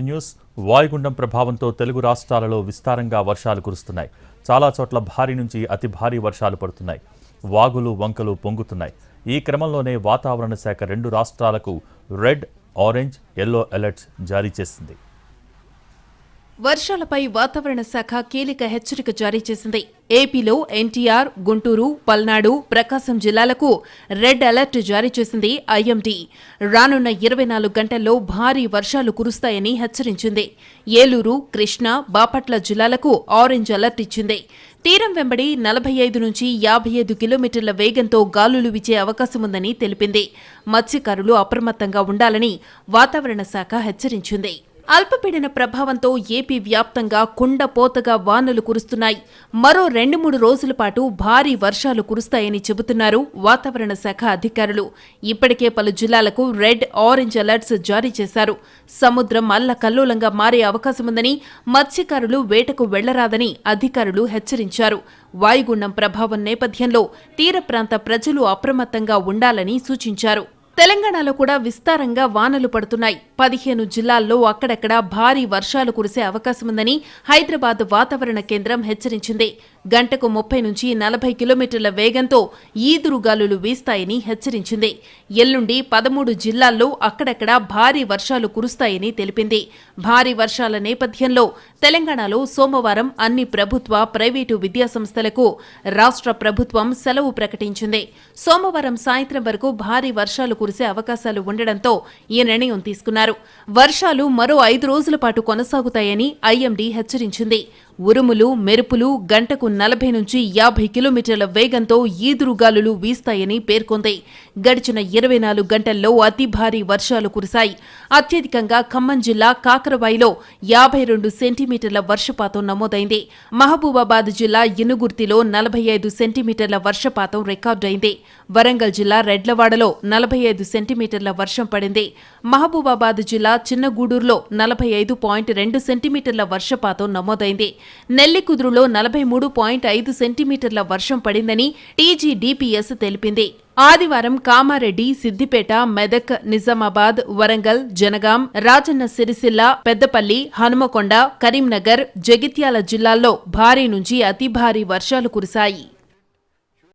News వాయుగుండం ప్రభావంతో తెలుగు రాష్ట్రాలలో విస్తారంగా వర్షాలు కురుస్తున్నాయి. చాలా చోట్ల భారీ నుంచి అతి భారీ వర్షాలు పడుతున్నాయి. వాగులు వంకలు పొంగుతున్నాయి. ఈ క్రమంలోనే వాతావరణ శాఖ రెండు రాష్ట్రాలకు రెడ్ ఆరెంజ్ ఎల్లో అలర్ట్స్ జారీ చేసింది. వర్షాలపై వాతావరణ శాఖ కీలక హెచ్చరిక జారీ చేసింది. ఏపీలో ఎన్టీఆర్ గుంటూరు పల్నాడు ప్రకాశం జిల్లాలకు రెడ్ అలర్ట్ జారీ చేసింది ఐఎండీ. రానున్న ఇరవై నాలుగు గంటల్లో భారీ వర్షాలు కురుస్తాయని హెచ్చరించింది. ఏలూరు కృష్ణా బాపట్ల జిల్లాలకు ఆరెంజ్ అలర్ట్ ఇచ్చింది. తీరం వెంబడి నలభై ఐదు నుంచి యాభై ఐదు కిలోమీటర్ల వేగంతో గాలులు వీచే అవకాశముందని తెలిపింది. మత్స్యకారులు అప్రమత్తంగా ఉండాలని వాతావరణ శాఖ హెచ్చరించింది. అల్పపీడన ప్రభావంతో ఏపీ వ్యాప్తంగా కుండపోతగా వానలు కురుస్తున్నాయి. మరో రెండు మూడు రోజుల పాటు భారీ వర్షాలు కురుస్తాయని చెబుతున్నారు వాతావరణ శాఖ అధికారులు. ఇప్పటికే పలు జిల్లాలకు రెడ్ ఆరెంజ్ అలర్ట్స్ జారీ చేశారు. సముద్రం అల్లకల్లోలంగా మారే అవకాశముందని మత్స్యకారులు వేటకు వెళ్ళరాదని అధికారులు హెచ్చరించారు. వాయుగుండం ప్రభావం నేపథ్యంలో తీర ప్రాంత ప్రజలు అప్రమత్తంగా ఉండాలని సూచించారు. తెలంగాణలో కూడా విస్తారంగా వానలు పడుతున్నాయి. పదిహేను జిల్లాల్లో అక్కడక్కడ భారీ వర్షాలు కురిసే అవకాశముందని హైదరాబాద్ వాతావరణ కేంద్రం హెచ్చరించింది. గంటకు ముప్పై నుంచి నలభై కిలోమీటర్ల వేగంతో ఈదురుగాలులు వీస్తాయని హెచ్చరించింది. ఎల్లుండి పదమూడు జిల్లాల్లో అక్కడక్కడ భారీ వర్షాలు కురుస్తాయని తెలిపింది. భారీ వర్షాల నేపథ్యంలో తెలంగాణలో సోమవారం అన్ని ప్రభుత్వ ప్రైవేటు విద్యాసంస్థలకు రాష్ట్ర ప్రభుత్వం సెలవు ప్రకటించింది. సోమవారం సాయంత్రం వరకు భారీ వర్షాలు కురిసే అవకాశాలు ఉండడంతో ఈ నిర్ణయం తీసుకున్నారు. వర్షాలు మరో ఐదు రోజుల పాటు కొనసాగుతాయని ఐఎండీ హెచ్చరించింది. ఉరుములు మెరుపులు గంటకు నలభై నుంచి యాభై కిలోమీటర్ల వేగంతో ఈదురుగాలులు వీస్తాయని పేర్కొంది. గడిచిన ఇరవై నాలుగు గంటల్లో అతి భారీ వర్షాలు కురిశాయి. అత్యధికంగా ఖమ్మం జిల్లా కాకరవాయిలో యాభై రెండు సెంటీమీటర్ల వర్షపాతం నమోదైంది. మహబూబాబాద్ జిల్లా ఇనుగుర్తిలో నలభై ఐదు సెంటీమీటర్ల వర్షపాతం రికార్డైంది. వరంగల్ జిల్లా రెడ్లవాడలో నలభై ఐదు సెంటీమీటర్ల వర్షం పడింది. మహబూబాబాద్ జిల్లా చిన్నగూడూరులో నలభై ఐదు పాయింట్ రెండు సెంటీమీటర్ల వర్షపాతం నమోదైంది. నెల్లికుదురులో నలభై మూడు పాయింట్ ఐదు సెంటీమీటర్ల వర్షం పడిందని టీజీడీపీఎస్ తెలిపింది. ఆదివారం కామారెడ్డి సిద్దిపేట మెదక్ నిజామాబాద్ వరంగల్ జనగాం రాజన్న సిరిసిల్ల పెద్దపల్లి హనుమకొండ కరీంనగర్ జగిత్యాల జిల్లాల్లో భారీ నుంచి అతి భారీ వర్షాలు కురిశాయి.